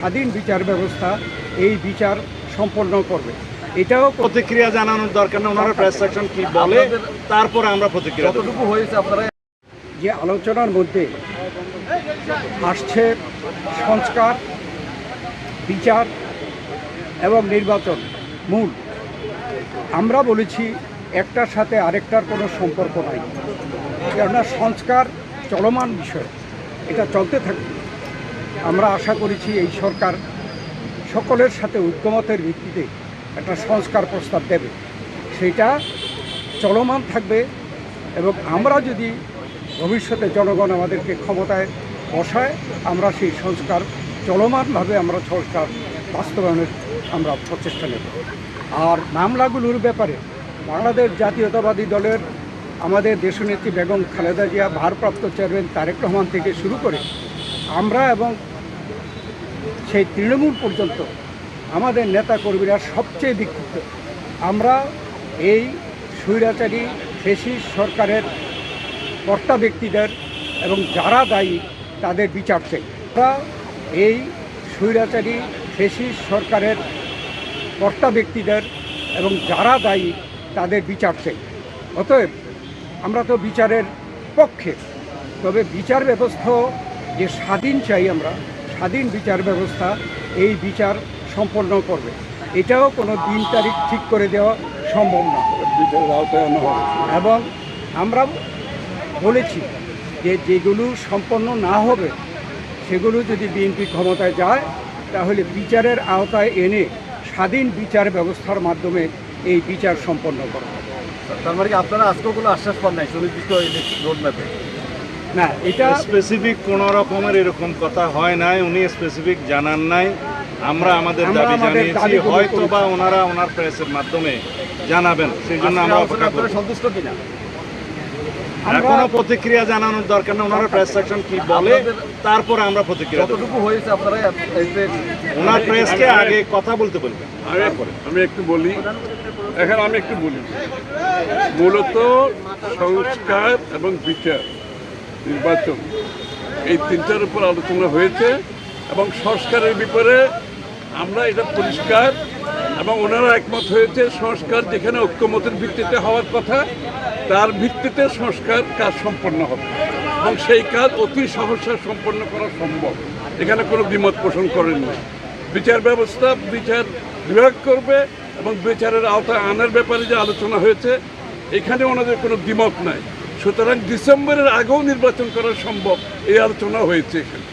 স্বাধীন বিচার ব্যবস্থা এই বিচার সম্পন্ন করবে। এটাও প্রতিক্রিয়া জানানোর দরকার না ওনারা প্রেস সেকশন কি বলে তারপরে আমরা প্রতিক্রিয়া। যতটুকু হয়েছে আপনারা যে আলোচনার মধ্যে আসছে সংস্কার বিচার এবং নির্বাচন মূল। আমরা বলেছি একটার সাথে আরেকটার কোনো সম্পর্ক নাই। কেননা সংস্কার চলমান বিষয়। এটা চলতে থাকবে। আমরা আশা করেছি এই সরকার সকলের সাথে ঐক্যমতের ভিত্তিতে একটা সংস্কার প্রস্তাব দেবে। সেটা চলমান থাকবে এবং আমরা যদি ভবিষ্যতে জনগণ আমাদেরকে ক্ষমতায় বসায়, আমরা সেই সংস্কার চলমানভাবে আমরা সংস্কার বাস্তবায়নের আমরা প্রচেষ্টা নেব। আর মামলাগুলোর ব্যাপারে বাংলাদেশ জাতীয়তাবাদী দলের আমাদের দেশনেত্রী বেগম খালেদা জিয়া, ভারপ্রাপ্ত চেয়ারম্যান তারেক রহমান থেকে শুরু করে আমরা এবং সেই তৃণমূল পর্যন্ত আমাদের নেতা কর্মীরা সবচেয়ে বিক্ষুব্ধ। আমরা এই স্বৈরাচারী ফেসিস সরকারের কর্তা ব্যক্তিদের এবং যারা দায়ী তাদের বিচার চাই। আমরা এই স্বৈরাচারী ফেসিস সরকারের কর্তা ব্যক্তিদের এবং যারা দায়ী তাদের বিচার চাই। অতএব আমরা তো বিচারের পক্ষে, তবে বিচার ব্যবস্থা যে স্বাধীন চাই আমরা স্বাধীন বিচার ব্যবস্থা এই বিচার সম্পন্ন করবে। এটাও কোনো দিন তারিখ ঠিক করে দেওয়া সম্ভব না। এবং আমরা বলেছি যে যেগুলো সম্পন্ন না হবে, সেগুলো যদি বিএনপি ক্ষমতায় যায়, তাহলে বিচারের আওতায় এনে স্বাধীন বিচার ব্যবস্থার মাধ্যমে এই বিচার সম্পন্ন করা। তার মানে আপনারা আজকেও কোনো আশ্বাস পান নাই? সুনির্দিষ্ট রোড ম্যাপে না এটা স্পেসিফিক কোন রকমের এরকম কথা হয় নাই উনি স্পেসিফিক জানান নাই। আমরা আমাদের দাবি জানিয়েছি হয়তো বা ওনারা ওনার প্রেসের মাধ্যমে জানাবেন সেই জন্য আমরা অপেক্ষা করব সন্তুষ্ট কিনা? এখনও প্রতিক্রিয়া জানানোর দরকার না ওনারা প্রেস সেকশন কি বলে তারপরে আমরা প্রতিক্রিয়া দেব। যতটুকু হয়েছে আপনারা ওনার প্রেসকে আগে কথা বলতে বলবেন আমি একটু বলি। এখন আমি একটু বলি। মূলত সংস্কার এবং বিচার। নির্বাচন। এই তিনটার উপর আলোচনা হয়েছে এবং সংস্কারের ব্যাপারে আমরা এটা পরিষ্কার এবং ওনারা একমত হয়েছে, সংস্কার যেখানে ঐক্যমতের ভিত্তিতে হওয়ার কথা, তার ভিত্তিতে সংস্কার কাজ সম্পন্ন হবে এবং সেই কাজ অতি সহসা সম্পন্ন করা সম্ভব। এখানে কোনো দ্বিমত পোষণ করেননি। বিচার ব্যবস্থা বিচার বিভাগ করবে এবং বিচারের আওতায় আনার ব্যাপারে যে আলোচনা হয়েছে, এখানে ওনাদের কোনো দ্বিমত নাই। সুতরাং ডিসেম্বরের আগেও নির্বাচন করা সম্ভব এই আলোচনা হয়েছে এখানে।